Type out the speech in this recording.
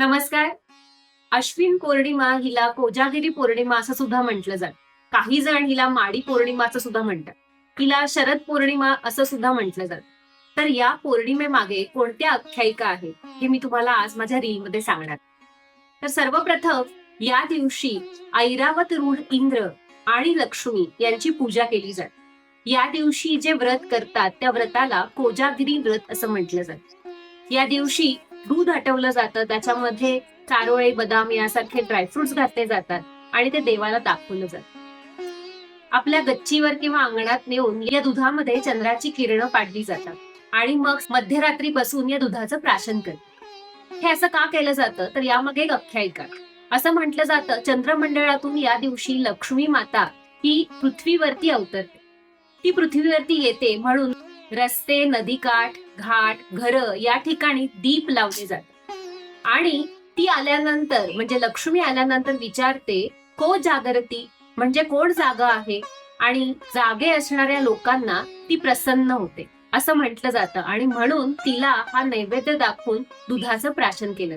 नमस्कार. अश्विन पौर्णिमा हिला कोजागिरी पौर्णिमा असं सुद्धा म्हटलं जात. काही जण हिला माडी पौर्णिमाचं सुद्धा म्हणतात. हिला शरद पौर्णिमा असं सुद्धा म्हटलं जात. तर या पौर्णिमेमागे कोणत्या आख्यायिका आहेत हे मी तुम्हाला आज माझ्या रीलमध्ये सांगणार. तर सर्वप्रथम या दिवशी ऐरावत रूढ इंद्र आणि लक्ष्मी यांची पूजा केली जाते. या दिवशी जे व्रत करतात त्या व्रताला कोजागिरी व्रत असं म्हटलं जात. या दिवशी दूध आटवलं जातं त्याच्यामध्ये चारोळे बदाम यासारखे ड्रायफ्रुट्स घातले जातात आणि ते देवाला दाखवलं जातं. आपल्या गच्चीवर किंवा अंगणात नेऊन या दुधामध्ये चंद्राची किरणं पाडली जातात आणि मग मध्यरात्री बसून या दुधाचं प्राशन करतात. हे असं का केलं जातं? तर यामागे एक आख्यायिका असं म्हटलं जातं चंद्रमंडळातून या दिवशी लक्ष्मी माता ही पृथ्वीवरती अवतरते. ती पृथ्वीवरती येते म्हणून रस्ते नदीकाठ घाट घरं या ठिकाणी दीप लावले जातात आणि ती आल्यानंतर म्हणजे लक्ष्मी आल्यानंतर विचारते को जागरती? म्हणजे कोण जागा आहे? आणि जागे असणाऱ्या लोकांना ती प्रसन्न होते असं म्हटलं जातं. आणि म्हणून तिला हा नैवेद्य दाखवून दुधाचं प्राशन केलं जातं.